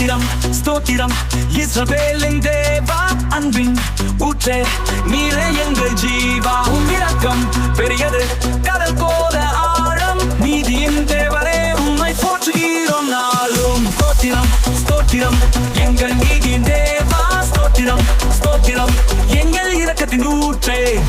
ஸ்தோத்திரம் இஸ்ரவேலின் தேவா அன்பின் ஊற்றே. நீரே எங்கள் ஜீவா. உம் பெரியது கடல் போல ஆழம். நீதியின் தேவரே உம்மை போற்றுகிறோம் நாளும். ஸ்தோத்திரம் ஸ்தோத்திரம். எங்கள் நீதியின் தேவா ஸ்தோத்திரம் ஸ்தோத்திரம். எங்கள் இரக்கத்தின் ஊற்றே.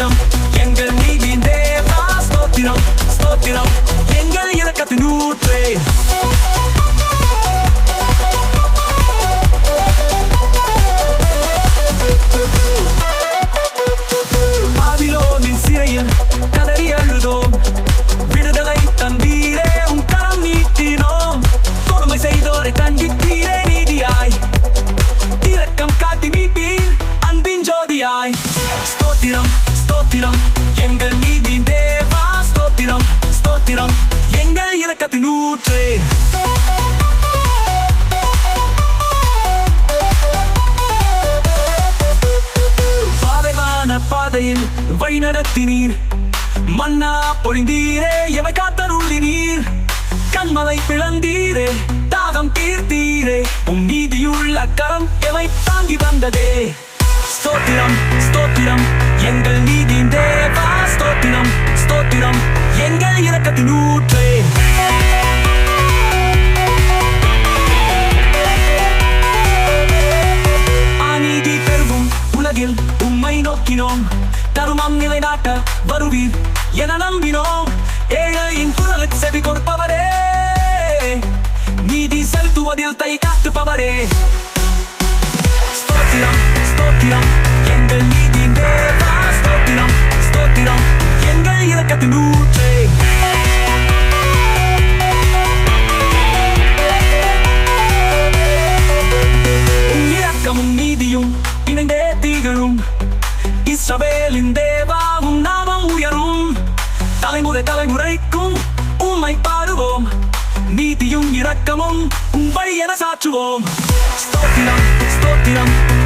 ஸ்தோத்திரம். எங்கள் நீதி தேவா ஸ்தோத்திரம் ஸ்தோத்திரம். எங்கள் இரக்கத்தின் ஊற்றே. ஸ்தோத்திரம் எங்கள் நீதி தேவா ஸ்தோத்திரம். ஸ்தோத்திரம். எங்கள் இரக்கத்தின் ஊற்றே. பாதைவான பாதையில் வழி நடத்தினீர். மன்னா பொழிந்தீரே எவை காத்தருளினீர் கண்மலை பிளந்தீரே தாகம் தீர்த்தீரே. உன் நீதியுள்ள கரம் எவை தாங்கி வந்ததே ஸ்தோத்திரம் ஸ்தோத்திரம். ஸ்தோத்திரம் எங்கள் இரக்கத்தின் ஊற்றே. அநீதி பெருகும் உலகில் உம்மை நோக்கினோம். தருமம் நிலைநாட்ட வருவீர் என நம்பினோம். ஏழையின் குரலுக்கு செவி கொடுப்பவரே. நீதி செலுத்துவதில் தை காத்துப்பவரே. ஸ்தோத்திரம் ஸ்தோத்திரம். தலைமுறை தலைமுறைக்கும் உண்மை பாடுவோம் நீதியும் இரக்கமும் உம் வழி என சாற்றுவோம். ஸ்தோத்திரம் ஸ்தோத்திரம்.